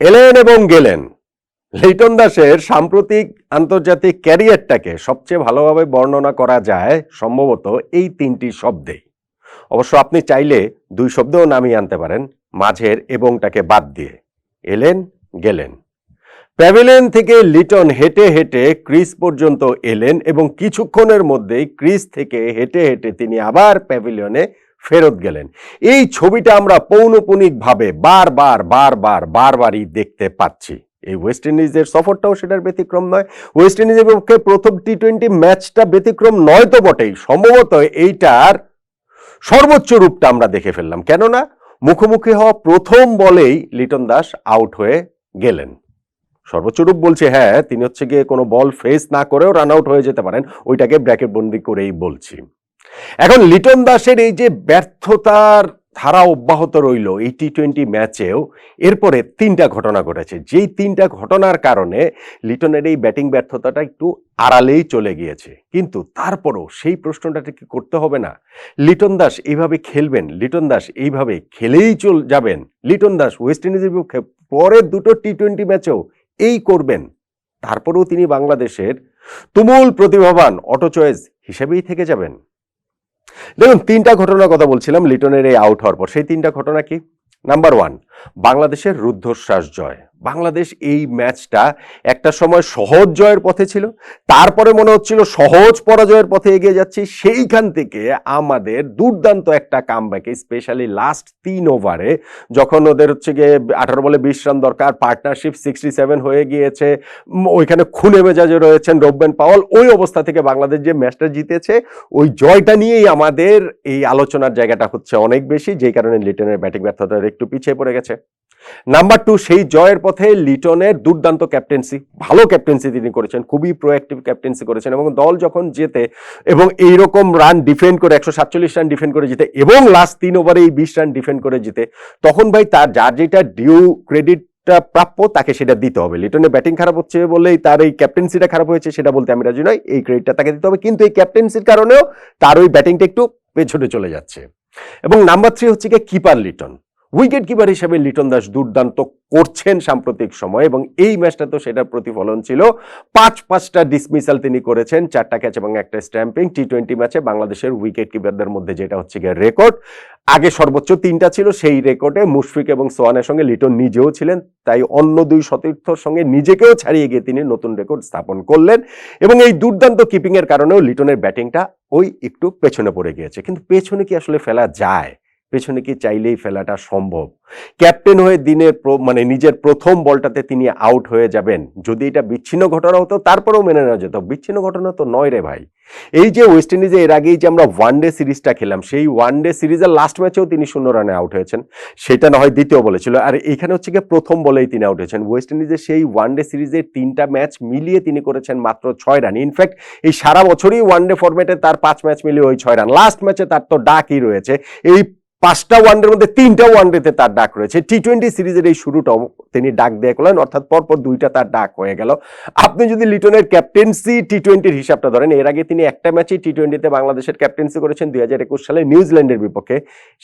এলেন এবং গেলেন। লিটন দাসের সাম্প্রতিক আন্তর্জাতিক ক্যারিয়ারটাকে সবচেয়ে ভালোভাবে বর্ণনা করা যায় সম্ভবত এই তিনটি শব্দেই। অবশ্য আপনি চাইলে দুই শব্দও নামিয়ে আনতে পারেন, মাঝের এবংটাকে বাদ দিয়ে। এলেন, গেলেন। প্যাভিলিয়ন থেকে লিটন হেঁটে হেঁটে ক্রিস পর্যন্ত এলেন এবং কিছুক্ষণের মধ্যেই ক্রিস থেকে হেঁটে হেঁটে তিনি আবার প্যাভিলিয়নে ফেরত গেলেন। এই ছবিটা আমরা পৌনপুনিকভাবে বারবার বারবার, বারবারই দেখতে পাচ্ছি। এই ওয়েস্ট ইন্ডিজের সফরটাও সেটার ব্যতিক্রম নয়। ওয়েস্ট ইন্ডিজের পক্ষে প্রথম টি টোয়েন্টি ম্যাচটা ব্যতিক্রম নয় তো বটেই। সম্ভবত এইটার সর্বোচ্চ রূপটা আমরা দেখে ফেললাম। কেননা মুখোমুখি হওয়া প্রথম বলেই লিটন দাস আউট হয়ে গেলেন। সর্বোচ্চ রূপ বলছে হ্যাঁ তিনি হচ্ছে গিয়ে কোনো বল ফেস না করেও রান আউট হয়ে যেতে পারেন। ওইটাকে ব্র্যাকেট বন্দি করেই বলছি। এখন লিটন দাসের এই যে ব্যর্থতার ধারা অব্যাহত রইল এই টি টোয়েন্টি ম্যাচেও, এরপরে তিনটা ঘটনা ঘটেছে। যেই তিনটা ঘটনার কারণে লিটনের এই ব্যাটিং ব্যর্থতাটা একটু আড়ালেই চলে গিয়েছে। কিন্তু তারপরও সেই প্রশ্নটা কি করতে হবে না? লিটন দাস এইভাবে খেলবেন, লিটন দাস এইভাবে খেলেই চল যাবেন, লিটন দাস ওয়েস্ট ইন্ডিজের বিপক্ষে পরের দুটো টি টোয়েন্টি ম্যাচেও এই করবেন। তারপরেও তিনি বাংলাদেশের তুমুল প্রতিভাবান অটো চয়েস হিসেবেই থেকে যাবেন। দেখুন, তিনটা ঘটনার কথা বলছিলাম, লিটনের এই আউট হওয়ার পর। সেই তিনটা ঘটনা কি? নাম্বার ওয়ান বাংলাদেশের রুদ্ধশ্বাস জয়। বাংলাদেশ এই ম্যাচটা একটা সময় সহজ জয়ের পথে ছিল, তারপরে মনে হচ্ছিল সহজ পরাজয়ের পথে এগিয়ে যাচ্ছি, সেইখান থেকে আমাদের দুর্দান্ত একটা কামব্যাকে স্পেশালি লাস্ট তিন ওভারে যখন ওদের হচ্ছে গিয়ে আঠারো বলে বিশ রান দরকার পার্টনারশিপ সিক্সটি সেভেন হয়ে গিয়েছে ওইখানে খুনে মেজাজে রয়েছেন রব্বেন পাওয়াল, ওই অবস্থা থেকে বাংলাদেশ যে ম্যাচটা জিতেছে, ওই জয়টা নিয়েই আমাদের এই আলোচনার জায়গাটা হচ্ছে অনেক বেশি, যেই কারণে লিটনের ব্যাটিং ব্যর্থতা একটু পিছিয়ে পড়ে গেছে। নাম্বার টু সেই জয়ের পথে লিটনের দুর্দান্ত ক্যাপ্টেন্সি ভালো ক্যাপ্টেন্সি তিনি করেছেন, খুবই প্রোঅ্যাক্টিভ ক্যাপ্টেন্সি করেছেন এবং দল যখন জেতে এবং এইরকম রান ডিফেন্ড করে, একশো সাতচল্লিশ রান ডিফেন্ড করে জিতে এবং লাস্ট তিন ওভারে এই বিশ রান ডিফেন্ড করে জিতে, তখন ভাই তার যার যেটা ডিউ ক্রেডিট প্রাপ্য তাকে সেটা দিতে হবে। লিটনের ব্যাটিং খারাপ হচ্ছে বলেই তার এই ক্যাপ্টেন্সিটা খারাপ হয়েছে সেটা বলতে আমি রাজি নয় এই ক্রেডিটটা তাকে দিতে হবে। কিন্তু এই ক্যাপ্টেন্সির কারণেও তার ওই ব্যাটিংটা একটু পেছনে চলে যাচ্ছে। এবং নাম্বার থ্রি হচ্ছে কিপার লিটন। উইকেট কিপার হিসেবে লিটন দাস দুর্দান্ত করছেন সাম্প্রতিক সময় এবং এই ম্যাচটা তো সেটার প্রতিফলন ছিল। পাঁচ, পাঁচটা ডিসমিসাল তিনি করেছেন, চারটা ক্যাচ এবং একটা স্ট্যাম্পিং টি টোয়েন্টি ম্যাচে বাংলাদেশের উইকেট কিপারদের মধ্যে যেটা হচ্ছে গিয়ে রেকর্ড আগে সর্বোচ্চ তিনটা ছিল, সেই রেকর্ডে মুশফিক এবং সোয়ানের সঙ্গে লিটন নিজেও ছিলেন, তাই অন্য দুই সতীর্থর সঙ্গে নিজেকেও ছাড়িয়ে গিয়ে তিনি নতুন রেকর্ড স্থাপন করলেন এবং এই দুর্দান্ত কিপিংয়ের কারণেও লিটনের ব্যাটিংটা ওই একটু পেছনে পড়ে গিয়েছে। কিন্তু পেছনে কি আসলে ফেলা যায়? পেছনে কি চাইলেই ফেলাটা সম্ভব? ক্যাপ্টেন হয়ে দিনের মানে নিজের প্রথম বলটাতে তিনি আউট হয়ে যাবেন। যদি এটা বিচ্ছিন্ন ঘটনা হতো, তারপরেও মেনে নেওয়া যেত। বিচ্ছিন্ন ঘটনা তো নয় রে ভাই। এই যে ওয়েস্ট ইন্ডিজে এর আগেই যে আমরা ওয়ান ডে সিরিজটা খেলাম সেই ওয়ান ডে সিরিজের লাস্ট ম্যাচেও তিনি শূন্য রানে আউট হয়েছেন। সেটা না হয় দ্বিতীয় বলেছিল আর এখানে হচ্ছে গিয়ে প্রথম বলেই তিনি আউট হয়েছেন। ওয়েস্ট ইন্ডিজের সেই ওয়ান ডে সিরিজের তিনটা ম্যাচ মিলিয়ে তিনি করেছেন মাত্র ছয় রান ইনফ্যাক্ট এই সারা বছরই ওয়ান ডে ফরম্যাটে তার পাঁচ ম্যাচ মিলিয়ে ওই ছয় রান লাস্ট ম্যাচে তার তো ডাকই রয়েছে। এই পাঁচটা ওয়ানডের মধ্যে তিনটা ওয়ানডেতে তার ডাক রয়েছে। টি টোয়েন্টি সিরিজের এই শুরুটাও তিনি ডাক দিয়ে করলেন, অর্থাৎ পরপর দুইটা তার ডাক হয়ে গেল। আপনি যদি লিটনের ক্যাপ্টেন্সি টি টোয়েন্টির হিসাবটা ধরেন, এর আগে তিনি একটা ম্যাচেই টি টোয়েন্টিতে বাংলাদেশের ক্যাপ্টেন্সি করেছেন, দুই হাজার একুশ সালে নিউজিল্যান্ডের বিপক্ষে।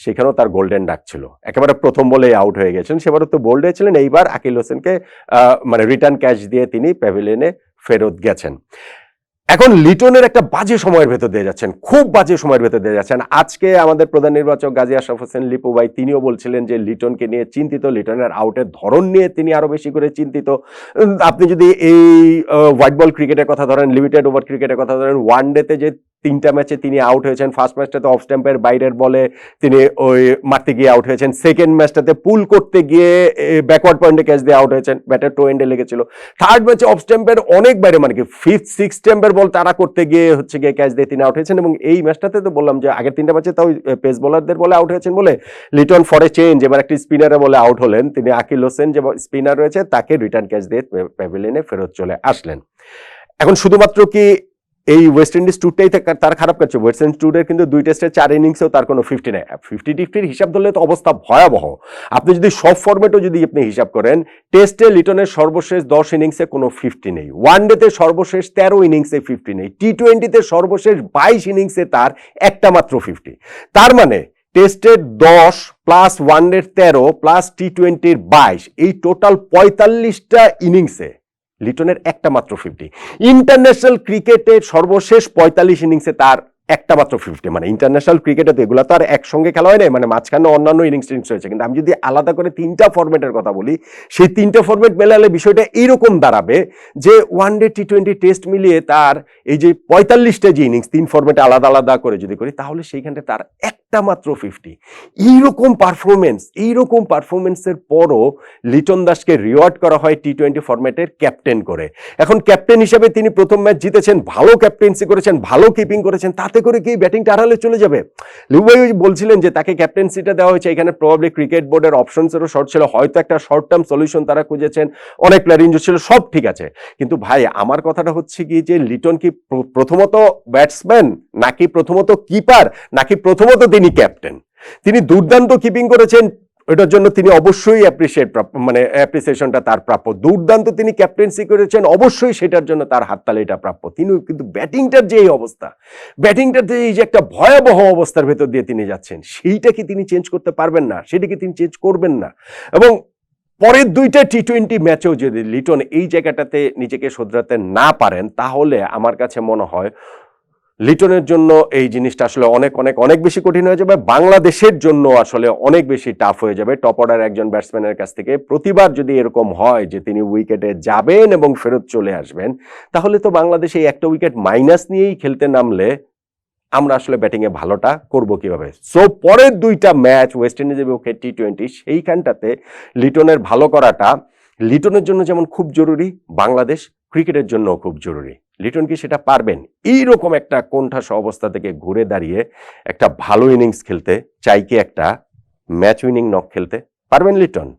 সেখানেও তার গোল্ডেন ডাক ছিল। একেবারে প্রথম বলেই আউট হয়ে গেছেন। সেবারও তো বোল্ড হয়েছিলেন। এইবার আকিল হোসেনকে মানে রিটার্ন ক্যাচ দিয়ে তিনি প্যাভিলিয়নে ফেরত গেছেন। এখন লিটনের একটা বাজে সময়ের ভেতর দিয়ে যাচ্ছেন, খুব বাজে সময়ের ভেতর দিয়ে যাচ্ছেন। আজকে আমাদের প্রধান নির্বাচক গাজী আশরাফ হোসেন, লিপু ভাই তিনিও বলছিলেন যে লিটনকে নিয়ে চিন্তিত, লিটনের আউটের ধরন নিয়ে তিনি আরও বেশি করে চিন্তিত। আপনি যদি এই হোয়াইট বল ক্রিকেটের কথা ধরেন লিমিটেড ওভার ক্রিকেটের কথা ধরেন ওয়ান ডেতে যে তিনটা ম্যাচে তিনি আউট হয়েছেন ফার্স্ট ম্যাচটাতে অফ স্ট্যাম্পের বাইরের বলে তিনি ওই মারতে গিয়ে আউট হয়েছেন। সেকেন্ড ম্যাচটাতে পুল করতে গিয়ে ব্যাকওয়ার্ড পয়েন্টে ক্যাচ দিয়ে আউট হয়েছেন। ব্যাটার টু এন্ডে লেগেছিল। থার্ড ম্যাচে অফ স্ট্যাম্পের অনেক বাইরে মানে কি ফিফথ সিক্স স্ট্যাম্পের বল তারা করতে গিয়ে হচ্ছে গিয়ে ক্যাচ দিয়ে তিনি আউট হয়েছেন এবং এই ম্যাচটাতে তো বললাম যে আগের তিনটা ম্যাচে তাও পেস বোলারদের বলে আউট হয়েছেন বলে লিটন ফরে চেঞ্জ, এবার একটি স্পিনারে বলে আউট হলেন। তিনি আকিল হোসেন যে স্পিনার রয়েছে, তাকে রিটার্ন ক্যাচ দিয়ে প্যাভিলিয়নে ফেরত চলে আসলেন। এখন শুধুমাত্র কি এই ওয়েস্ট ইন্ডিজ ট্যুরটাই তার- খারাপ কাটছে ওয়েস্ট ইন্ডিজ ট্যুরের কিন্তু দুই টেস্টের চার ইনিংসেও তার কোনো ফিফটি নেই। ফিফটি টিফটির হিসাব ধরলে তো অবস্থা ভয়াবহ। আপনি যদি সব ফরম্যাটও যদি আপনি হিসাব করেন টেস্টে লিটনের সর্বশেষ দশ ইনিংসে কোনো ফিফটি নেই। ওয়ান ডেতে সর্বশেষ তেরো ইনিংসে ফিফটি নেই। টি টোয়েন্টিতে সর্বশেষ বাইশ ইনিংসে তার একটা মাত্র ফিফটি তার মানে টেস্টের দশ প্লাস ওয়ানডের তেরো প্লাস টি টোয়েন্টির বাইশ, এই টোটাল পঁয়তাল্লিশটা ইনিংসে লিটনের একটা মাত্র ফিফটি ইন্টারন্যাশনাল ক্রিকেটের সর্বশেষ পঁয়তাল্লিশ ইনিংসে তার একটা মাত্র ফিফটি মানে ইন্টারন্যাশনাল ক্রিকেটে তো এগুলো তো আর একসঙ্গে খেলা হয় না মানে মাঝখানে অন্যান্য ইনিংস টিনিংস হয়েছে। কিন্তু আমি যদি আলাদা করে তিনটা ফরম্যাটের কথা বলি, সেই তিনটা ফরম্যাট মেলালে বিষয়টা এইরকম দাঁড়াবে যে one day T twenty test মিলিয়ে তার এই যে পঁয়তাল্লিশটা যে ইনিংস তিন ফরম্যাটে আলাদা আলাদা করে যদি করি, তাহলে সেইখানটা তার একটা মাত্র ফিফটি এইরকম পারফরমেন্স এইরকম পারফরমেন্সের পরও লিটন দাসকে রিওয়ার্ড করা হয় টি টোয়েন্টি ফরম্যাটের ক্যাপ্টেন করে। এখন ক্যাপ্টেন হিসেবে তিনি প্রথম ম্যাচ জিতেছেন, ভালো ক্যাপ্টেন্সি করেছেন, ভালো কিপিং করেছেন, তাতে করে কি ব্যাটিংটা আড়ালে চলে যাবে? লিউবাই বলছিলেন যে তাকে ক্যাপ্টেন্সিটা দেওয়া হয়েছে, এখানে প্রবাবলি ক্রিকেট বোর্ডের অপশনসেরও শর্ট ছিল, হয়তো একটা শর্ট টার্ম সলিউশন তারা খুঁজেছেন, অনেক প্লেয়ার ইঞ্জুর ছিল, সব ঠিক আছে। কিন্তু ভাই, আমার কথাটা হচ্ছে কি যে লিটন কি প্রথমত ব্যাটসম্যান নাকি প্রথমত কিপার নাকি প্রথমত তিনি ক্যাপ্টেন তিনি দুর্দান্ত কিপিং করেছেন, এটার জন্য তিনি অবশ্যই অ্যাপ্রিসিয়েট মানে অ্যাপ্রিসিয়েশনটা তার প্রাপ্য। দুর্দান্ত তিনি ক্যাপ্টেন্সি করেছেন, অবশ্যই সেটার জন্য তার হাততালিটা প্রাপ্য। তিনি কিন্তু ব্যাটিংটার যে এই অবস্থা ব্যাটিংটার যে এই যে একটা ভয়াবহ অবস্থার ভেতর দিয়ে তিনি যাচ্ছেন, সেইটা কি তিনি চেঞ্জ করতে পারবেন না? সেটাকে তিনি চেঞ্জ করবেন না? এবং পরের দুইটা টি টোয়েন্টি ম্যাচেও যদি লিটন এই জায়গাটাতে নিজেকে শোধরাতে না পারেন, তাহলে আমার কাছে মনে হয় লিটনের জন্য এই জিনিসটা আসলে অনেক অনেক অনেক বেশি কঠিন হয়ে যাবে। বাংলাদেশের জন্য আসলে অনেক বেশি টাফ হয়ে যাবে। টপ অর্ডার একজন ব্যাটসম্যানের কাছ থেকে। প্রতিবার যদি এরকম হয় যে তিনি উইকেটে যাবেন এবং ফেরত চলে আসবেন, তাহলে তো বাংলাদেশ এই একটা উইকেট মাইনাস নিয়েই খেলতে নামলে আমরা আসলে ব্যাটিংয়ে ভালোটা করব কীভাবে? সো পরের দুইটা ম্যাচ ওয়েস্ট ইন্ডিজের বিপক্ষে টি টোয়েন্টি সেইখানটাতে লিটনের ভালো করাটা লিটনের জন্য যেমন খুব জরুরি, বাংলাদেশ ক্রিকেটের জন্য খুব জরুরি। লিটন কি সেটা পারবেন? এইরকম একটা কোণঠাসা অবস্থা থেকে ঘুরে দাঁড়িয়ে একটা ভালো ইনিংস খেলতে, চাইকে একটা ম্যাচ উইনিং নক খেলতে পারবেন লিটন?